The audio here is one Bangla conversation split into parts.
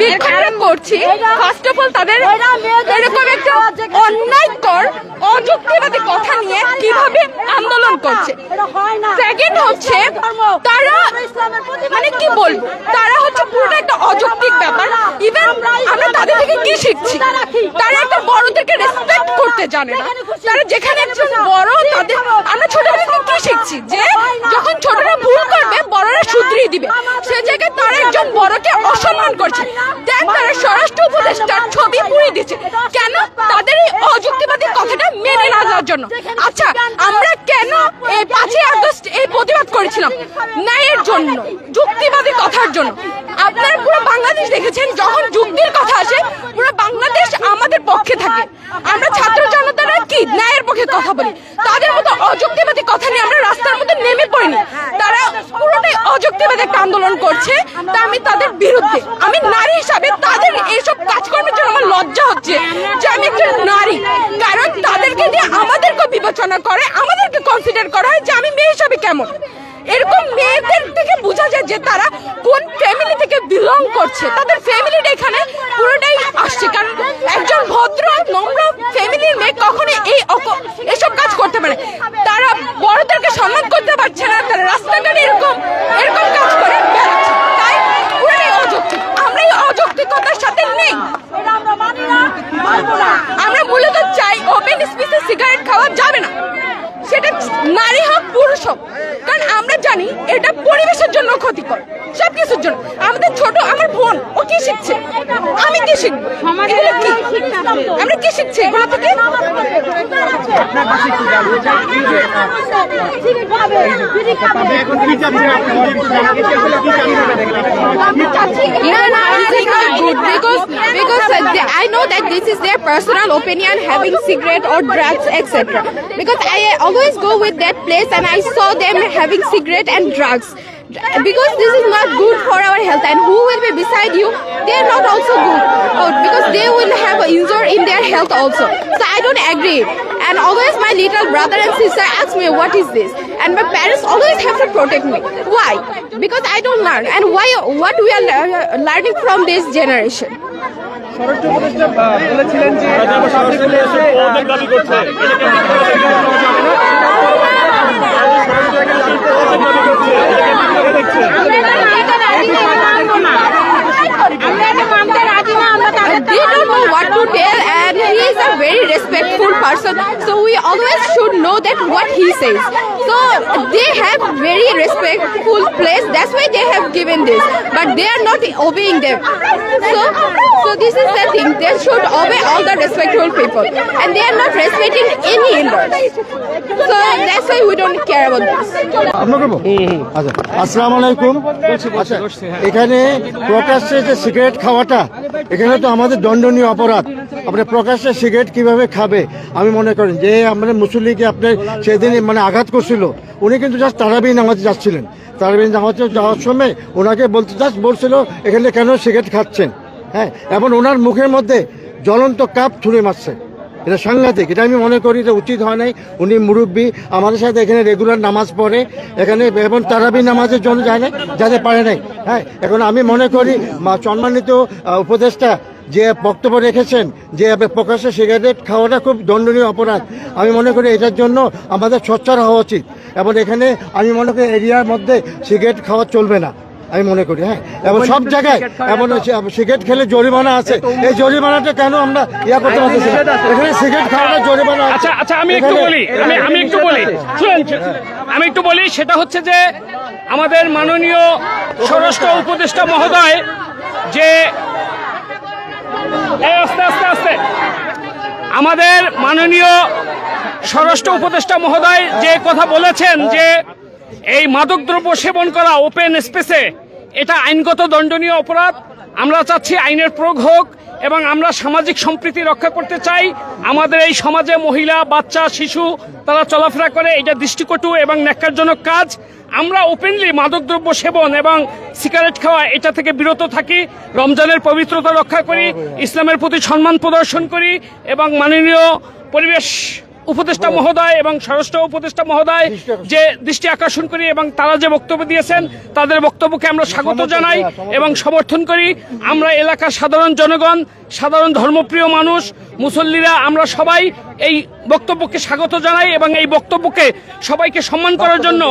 বিক্ষোভ করছি ফার্স্ট অফ অল তাদের এরকম একটা অন্যায়কর অযুক্তিবাদী কথা নিয়ে কীভাবে আন্দোলন করছে। সেকেন্ড হচ্ছে, তারা মানে কি বলব, তারা হচ্ছে পুরোটা একটা অযৌক্তিক ব্যাপার। ইভেন আমরা তাদের থেকে কি শিখছি? তারা একটা বড়দেরকে রেসপেক্ট করতে জানে না। তারা যেখানে একজন বড়, তাদের, আমরা ছোটবেলা থেকে কি শিখছি যে যখন ছোটরা ভুল করবে বড়রা শুধরিয়ে দিবে সে জায়গায় তারা একজন বড়কে অসম্মান করছে দেখ তারা স্বরাষ্ট্র উপদেষ্টার ছবি পুড়িয়ে দিচ্ছে কেন তাদের এই অযুক্তিবাদী কথাটা মেনে না যাওয়ার জন্য। আচ্ছা আমরা কেন এই পাঁচই আগস্ট এই প্রতিবাদ করেছিলাম? ন্যায়ের জন্য যুক্তিবাদী কথার জন্য। আপনারা পুরো বাংলাদেশ দেখেছেন যখন যুক্তির কথা আসে পুরো বাংলাদেশ আমাদের পক্ষে থাকে। আমরা ছাত্র জনতারা কি ন্যায়ের পক্ষে কথা বলি? তাদের মতো অযুক্তিবাদী কথা নিয়ে আমরা রাস্তার মধ্যে নেমে পড়িনি। তারা পুরোটাই অযুক্তিবাদী একটা আন্দোলন করছে তা আমি তাদের বিরুদ্ধে আমি নারী হিসাবে তাদের এইসব কাজকর্মের জন্য আমার লজ্জা হচ্ছে যে আমি একজন নারী কারণ তাদেরকে দিয়ে আমাদেরকে বিবেচনা করে আমাদেরকে কনসিডার করা হয় যে আমি মেয়ে হিসাবে কেমন এরকম মেয়েদের থেকে বোঝা যায় যে তারা কোন ফ্যামিলি থেকে বিলং করছে। তাদের ফ্যামিলিটা এখানে পুরোটাই আসছে। কারণ একজন ভদ্র নম্র ফ্যামিলির মেয়ে কখনো এই এসব কাজ করতে পারে। তারা বড়দেরকে সম্মান করতে পারছে না, তারা রাস্তাঘাটে এরকম এরকম কাজ করে বেড়াচ্ছে। তাই পুরোটাই অযৌক্তিক। আমরা এই অযৌক্তিকতার সাথে নেই। আমরা মূলত চাই ওপেন স্পেসে সিগারেট খাওয়া যাবে না সেটা নারী হোক পুরুষ হোক কারণ আমরা জানি এটা পরিবেশের জন্য ক্ষতিকর সব কিছুর জন্য। আমাদের ছোট আমার বোন ও কি শিখছে? আমি কি শিখব? আমরা কি শিখছি এগুলো থেকে? আপনার কাছে একটু জানতে চাই এই যে আপনি এখন কি চাচ্ছেন আপনি যদি একটু জানাতে চাই আসলে কি চাচ্ছেন No, no, this is not good because because uh, they, I know that this is their personal opinion having cigarette or drugs etc. Because I always go with that place and I saw them having cigarette and drugs. Because this is not good for our health and who will be beside you they are not also good oh, because they will have a injury in their health also so I don't agree And always my little brother and sister ask me what is this and my parents always have to protect me why because I don't learn and why what we are learning from this generation স্বরাষ্ট্র উপদেষ্টা বলেছিলেন এসে ওদের দাবি করছে they don't know what to tell and he is a very respectful person so we always should know that what he says so they have very respectful place that's why they have given this but they are not obeying them so so this is the thing they should obey all the respectful people and they are not respecting any elders so that's why we don't care about this? আচ্ছা আসসালামু আলাইকুম আচ্ছা এখানে প্রকাশ্যে যে সিগারেট খাওয়াটা এখানে তো আমাদের দণ্ডনীয় অপরাধ, আপনি প্রকাশ্যে সিগারেট কীভাবে খাবে? আমি মনে করেন যে, আমাদের মুসল্লিকে আপনি সেদিন মানে আঘাত করছিল। উনি কিন্তু জাস্ট তারাবি নামাজ যাচ্ছিলেন। তারাবি নামাজ যাওয়ার সময় ওনাকে বলতে জাস্ট বলছিল, এখানে কেন সিগারেট খাচ্ছেন? হ্যাঁ এবং ওনার মুখের মধ্যে জ্বলন্ত কাপ ছুঁড়ে মারছে। এটা সাংঘাতিক। এটা আমি মনে করি যে উচিত হয় নাই। উনি মুরব্বী, আমাদের সাথে এখানে রেগুলার নামাজ পড়ে। এখানে এবং তারাবি নামাজের জন্য যায় না যাতে পারে নাই। হ্যাঁ এখন আমি মনে করি সম্মানিত উপদেষ্টা যে বক্তব্য রেখেছেন, যে প্রকাশ্যে সিগারেট খাওয়াটা খুব দণ্ডনীয় অপরাধ। আমি মনে করি এটার জন্য আমাদের সোচ্চার হওয়া উচিত। এবং এখানে আমি মনে করি এরিয়ার মধ্যে সিগারেট খাওয়া চলবে না। আমি মনে করি হ্যাঁ? এবং সব জায়গায় এমন সিগারেট খেলে জরিমানা আছে। এই জরিমানাটা কেন আমরা ইয়া করতে পারতেছি এখানে সিগারেট খাওয়াটা জরিমানা আচ্ছা আচ্ছা আমি একটু বলি আমি আমি একটু বলি। আমি একটু বলি সেটা হচ্ছে যে আমাদের মাননীয় স্বরাষ্ট্র উপদেষ্টা মহোদয় যে আস্তে আস্তে আস্তে আমাদের মাননীয় স্বরাষ্ট্র উপদেষ্টা মহোদয় যে কথা বলেছেন যে এই মাদকদ্রব্য সেবন করা ওপেন স্পেসে এটা আইনগত দণ্ডনীয় অপরাধ। আমরা চাচ্ছি আইনের প্রয়োগ হোক এবং আমরা সামাজিক সম্প্রীতি রক্ষা করতে চাই। আমাদের এই সমাজে মহিলা, বাচ্চা, শিশু, তারা চলাফেরা করে, এটা দৃষ্টিকটু এবং ন্যাক্কারজনক কাজ। আমরা ওপেনলি মাদকদ্রব্য সেবন এবং সিগারেট খাওয়া, এটা থেকে বিরত থাকি, রমজানের পবিত্রতা রক্ষা করি, ইসলামের প্রতি সম্মান প্রদর্শন করি এবং মাননীয় পরিবেশ উপদেষ্টা মহোদয় এবং স্বরাষ্ট্র উপদেষ্টা মহোদয় যে দৃষ্টি আকর্ষণ করি এবং তারা যে বক্তব্য দিয়েছেন তাদের বক্তব্যকে আমরা স্বাগত জানাই এবং সমর্থন করি। আমরা এলাকার সাধারণ জনগণ সাধারণ ধর্মপ্রিয় মানুষ মুসল্লিরা আমরা সবাই এই বক্তব্যকে স্বাগত জানাই এবং এই বক্তব্যকে সবাইকে সম্মান করার জন্য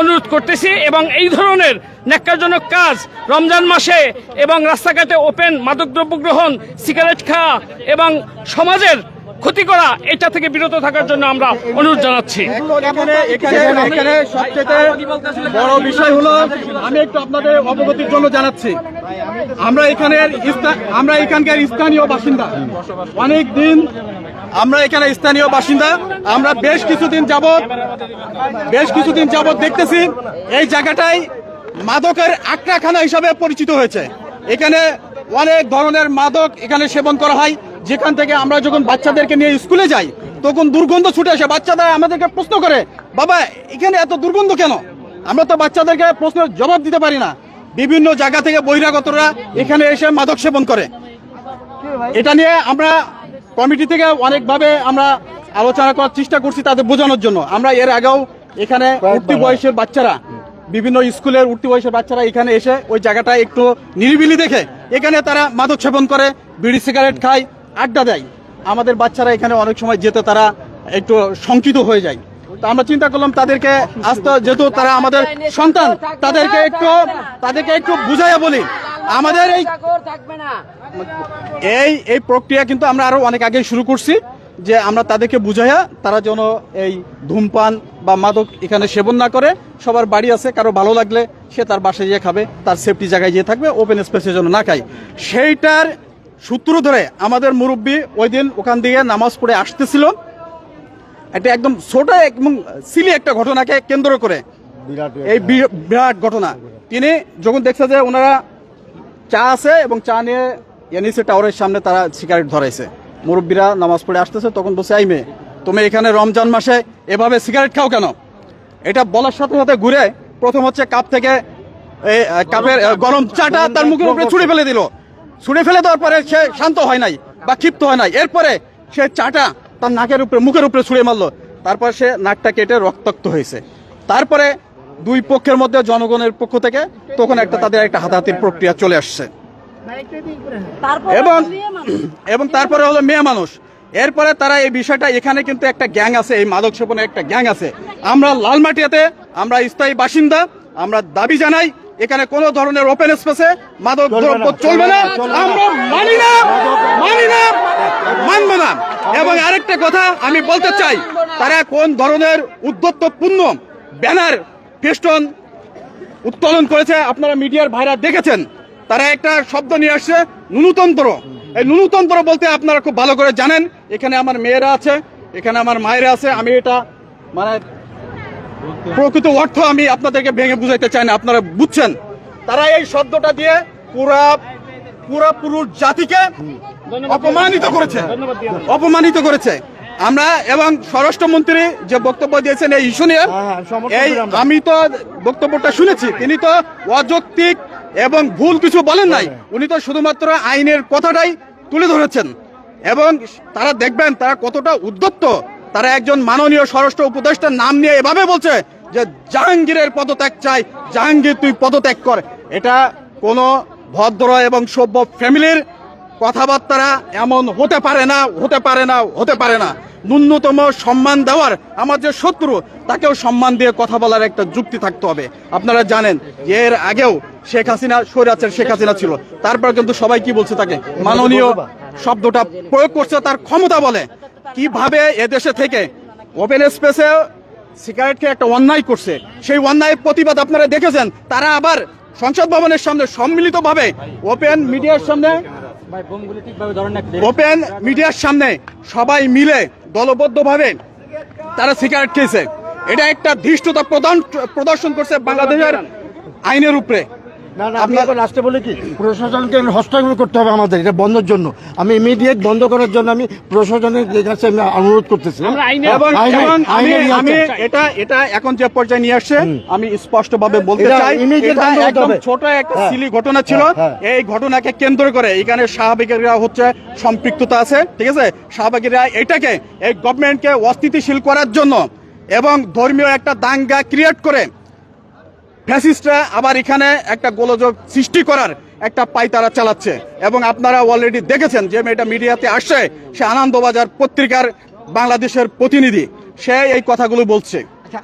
অনুরোধ করতেছি এবং এই ধরনের ন্যাক্কারজনক কাজ রমজান মাসে এবং রাস্তাঘাটে ওপেন মাদকদ্রব্য গ্রহণ সিগারেট খাওয়া এবং সমাজের ক্ষতি করা, এটা থেকে বিরত থাকার জন্য আমরা অনুরোধ জানাচ্ছি। এখানে সবচেয়ে বড় বিষয় হলো, আমি একটু আপনাদের অবগতির জন্য জানাচ্ছি। আমরা এখানের আমরা এখানকার স্থানীয় বাসিন্দা। অনেক দিন আমরা এখানে স্থানীয় বাসিন্দা। আমরা বেশ কিছুদিন যাবত বেশ কিছুদিন যাবত দেখতেছি, এই জায়গাটাই মাদকের আক্রাখানা হিসাবে পরিচিত হয়েছে। এখানে অনেক ধরনের মাদক এখানে সেবন করা হয়। যেখান থেকে আমরা যখন বাচ্চাদেরকে নিয়ে স্কুলে যাই তখন দুর্গন্ধ ছুটে আসে। বাচ্চারা আমাদেরকে প্রশ্ন করে বাবা এখানে এত দুর্গন্ধ কেন? আমরা তো বাচ্চাদেরকে প্রশ্নের জবাব দিতে পারি না। বিভিন্ন জায়গা থেকে বহিরাগতরা এখানে এসে মাদক সেবন করে। এটা নিয়ে আমরা কমিটি থেকে অনেকভাবে আমরা আলোচনা করার চেষ্টা করছি তাদের বোঝানোর জন্য। আমরা এর আগেও এখানে উঠতি বয়সের বাচ্চারা বিভিন্ন স্কুলের উঠতি বয়সের বাচ্চারা এখানে এসে ওই জায়গাটা একটু নিরিবিলি দেখে এখানে তারা মাদক সেবন করে বিড়ি সিগারেট খায় আড্ডা দেয়। আমাদের বাচ্চারা এখানে অনেক সময় যেতে তারা একটু শঙ্কিত হয়ে যায়। তো আমরা চিন্তা করলাম তাদেরকে আস্তে যেহেতু তারা আমাদের সন্তান, তাদেরকে একটু তাদেরকে একটু বুঝাইয়া বলি। আমাদের এই এই এই প্রক্রিয়া কিন্তু আমরা আরও অনেক আগে শুরু করছি, যে আমরা তাদেরকে বুঝাইয়া তারা যেন এই ধূমপান বা মাদক এখানে সেবন না করে। সবার বাড়ি আছে, কারও ভালো লাগলে সে তার বাসায় গিয়ে খাবে, তার সেফটি জায়গায় গিয়ে থাকবে ওপেন স্পেসে যেন না খায়। সেইটার সূত্র ধরে আমাদের মুরব্বী ওই দিন ওখান দিয়ে নামাজ পড়ে আসতেছিল। এটা একদম ছোট এবং সিলি একটা ঘটনাকে কেন্দ্র করে। এই বিরাট ঘটনা। তিনি যখন দেখছে যে ওনারা চা আছে এবং চা নিয়ে এনএসি টাওয়ারের সামনে তারা সিগারেট ধরাইছে। মুরব্বীরা নামাজ পড়ে আসতেছে তখন বসে আই মেয়ে তুমি এখানে রমজান মাসে এভাবে সিগারেট খাও কেন? এটা বলার সাথে সাথে ঘুরে প্রথম হচ্ছে কাপ থেকে কাপের গরম চাটা তার মুখের উপরে ছুড়ে ফেলে দিল। ছুঁড়ে ফেলে দেওয়ার পরে সে শান্ত হয় নাই বা ক্ষিপ্ত হয় নাই। এরপরে সে চাটা তার নাকের উপরে মুখের উপরে ছুঁড়ে মারলো। তারপর সে নাকটা কেটে রক্তাক্ত হয়েছে। তারপরে দুই পক্ষের মধ্যে জনগণের পক্ষ থেকে তখন একটা তাদের একটা হাতাহাতির প্রক্রিয়া চলে আসছে। এবং এবং তারপরে হলো মেয়ে মানুষ। এরপরে তারা এই বিষয়টা এখানে কিন্তু একটা গ্যাং আছে এই মাদক সেবনের একটা গ্যাং আছে। আমরা লালমাটিয়াতে আমরা স্থায়ী বাসিন্দা আমরা দাবি জানাই এখানে কোনো ধরনের ওপেন স্পেসে মাদক দ্রব্য চলবে না। আমরা মানি না মানি না মানব না। এবং আরেকটা কথা আমি বলতে চাই তারা কোন ধরনের উদ্যত্তপূর্ণ ব্যানার ফেস্টন উত্তোলন করেছে আপনারা মিডিয়ার ভাইরা দেখেছেন? তারা একটা শব্দ নিয়ে আসছে নুনুতন্ত্র এই নুনুতন্ত্র বলতে আপনারা খুব ভালো করে জানেন। এখানে আমার মেয়েরা আছে এখানে আমার মায়েরা আছে। আমি এটা মানে প্রকৃত অর্থ আমি আপনাদেরকে ভেঙে বুঝাইতে চাই না আপনারা বুঝছেন? তারা এই শব্দটা দিয়ে পুরা পুরা পুরুষ জাতিকে অপমানিত করেছে। অপমানিত করেছে। আমরা এবং স্বরাষ্ট্রমন্ত্রী যে বক্তব্য দিয়েছেন এই ইস্যু নিয়ে হ্যাঁ, হ্যাঁ, এই আমি তো বক্তব্যটা শুনেছি তিনি তো অযৌক্তিক এবং ভুল কিছু বলেন নাই। উনি তো শুধুমাত্র আইনের কথাটাই তুলে ধরেছেন। এবং তারা দেখবেন তারা কতটা উদ্যত্ত তারা একজন মাননীয় স্বরাষ্ট্র উপদেষ্টার নাম নিয়ে এভাবে বলছে যে জাহাঙ্গীরের পদত্যাগ চাই, জাহাঙ্গীর তুই পদত্যাগ কর। এটা কোনো ভদ্র এবং সভ্য ফ্যামিলির কথাবার্তারা এমন হতে পারে না, হতে পারে না, হতে পারে না। ন্যূনতম সম্মান দেওয়ার আমার যে শত্রু, তাকেও সম্মান দিয়ে কথা বলার একটা যুক্তি থাকতে হবে। আপনারা জানেন এর আগেও শেখ হাসিনা, স্বৈরাচার শেখ হাসিনা ছিল। তারপর কিন্তু সবাই কি বলছে তাকে? মাননীয় শব্দটা প্রয়োগ করছে, তার ক্ষমতা বলে। কীভাবে এদেশে থেকে ওপেন স্পেসে সিগারেটকে একটা অন্যায় করছে? সেই অন্যায়ের প্রতিবাদ আপনারা দেখেছেন? তারা আবার সংসদ ভবনের সামনে সম্মিলিতভাবে ওপেন মিডিয়ার সামনে ওপেন মিডিয়ার সামনে সবাই মিলে দলবদ্ধভাবে তারা সিগারেট খেয়েছে। এটা একটা ধৃষ্টতা প্রদান প্রদর্শন করছে বাংলাদেশের আইনের উপরে। আমি এখন লাস্টে বলি কি? প্রশাসনকে হস্তক্ষেপ করতে হবে আমাদের এটা বন্ধের জন্য। আমি ইমিডিয়েট বন্ধ করার জন্য আমি প্রশাসনের কাছে আমি অনুরোধ করতেছি। আমি আসতে এটা এটা এখন যে পর্যায়ে নিয়ে আসছে আমি স্পষ্ট ভাবে বলতে চাই একদম ছোট একটা হ্যাঁ। সিলি ঘটনা ছিল। হ্যাঁ, এই ঘটনাকে কেন্দ্র করে এখানে শাহবাগীরা হচ্ছে সম্পৃক্ততা আছে ঠিক আছে? শাহবাগীরা এটাকে এই গভর্নমেন্টকে অস্থিতিশীল করার জন্য এবং ধর্মীয় একটা দাঙ্গা ক্রিয়েট করে ফ্যাসিস্টরা আবার এখানে একটা গোলযোগ সৃষ্টি করার একটা পাই তারা চালাচ্ছে। এবং আপনারা অলরেডি দেখেছেন যে মেয়েটা মিডিয়াতে আসছে, সে আনন্দবাজার পত্রিকার বাংলাদেশের প্রতিনিধি। সে এই কথাগুলো বলছে।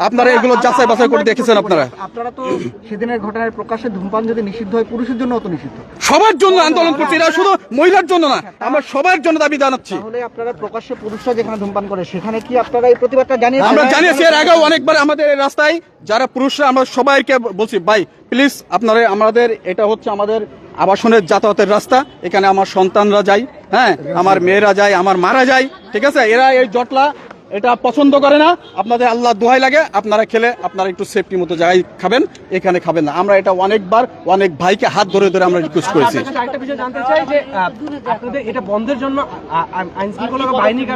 আপনারা এগুলো যাচাই বাছাই করে দেখেছেন আপনারা? আপনারা তো সেদিনের ঘটনায় প্রকাশ্যে ধূমপান যদি নিষিদ্ধ হয় পুরুষের জন্য তো নিষিদ্ধ। সবার জন্য আন্দোলন করছি এটা শুধু মহিলার জন্য না আমরা সবার জন্য দাবি জানাচ্ছি। তাহলে আপনারা প্রকাশ্যে পুরুষরা যেখানে ধূমপান করে সেখানে কি আপনারা এই প্রতিবাদটা জানিয়েছেন? আমরা জানিয়েছি এর আগেও অনেকবার আমাদের রাস্তায় যারা পুরুষরা আমরা সবাইকে বলছি ভাই প্লিজ আপনারা আমাদের এটা হচ্ছে আমাদের আবাসনের যাতায়াতের রাস্তা। এখানে আমার সন্তানরা যায় হ্যাঁ আমার মেয়েরা যায় আমার মারা যায় ঠিক আছে? এরা এই জটলা এটা পছন্দ করে না। আপনাদের আল্লাহ দোহাই লাগে আপনারা খেলে আপনারা একটু সেফটি মতো জায়গায় খাবেন এখানে খাবেন না। আমরা এটা অনেকবার অনেক ভাইকে হাত ধরে ধরে আমরা রিকোয়েস্ট করেছি। আপনার বিষয় জানতে চাই যে আপনাদের এটা বন্ধের জন্য আইন শৃঙ্খলা বাহিনীর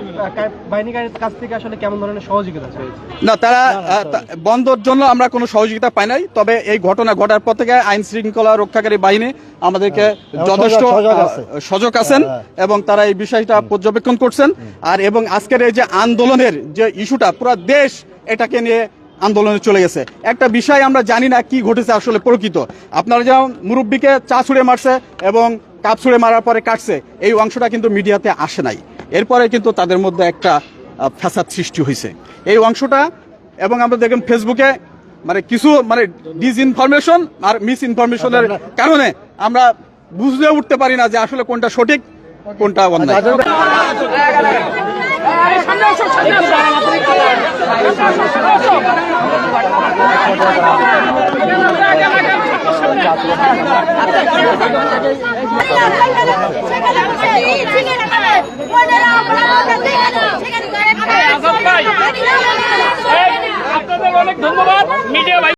বাহিনীর কাছ থেকে আসলে কেমন ধরনের সহযোগিতা না তারা বন্ধর জন্য আমরা কোনো সহযোগিতা পাই নাই তবে এই ঘটনা ঘটার পর থেকে আইন শৃঙ্খলা রক্ষাকারী বাহিনী আমাদেরকে যথেষ্ট সজাগ- সজাগ আছে। আছেন হ্যাঁ। এবং তারা এই বিষয়টা পর্যবেক্ষণ করছেন। আর এবং আজকের এই যে আন্দোলনের যে ইস্যুটা পুরো দেশ এটাকে নিয়ে আন্দোলনে চলে গেছে। একটা বিষয় আমরা জানি না কি ঘটেছে আসলে প্রকৃত। আপনারা যেমন মুরব্বীকে চা ছুঁড়ে মারছে এবং কাপ ছুঁড়ে মারার পরে কাটছে এই অংশটা কিন্তু মিডিয়াতে আসে নাই। এরপরে কিন্তু তাদের মধ্যে একটা ফ্যাসাদ সৃষ্টি হয়েছে এই অংশটা এবং আমরা দেখেন ফেসবুকে মানে কিছু মানে ডিস ইনফরমেশন আর মিস ইনফরমেশনের কারণে আমরা বুঝতে উঠতে পারি না যে আসলে কোনটা সঠিক কোনটা অন্যায়। আপনাদের অনেক ধন্যবাদ। মিডিয়া ভাই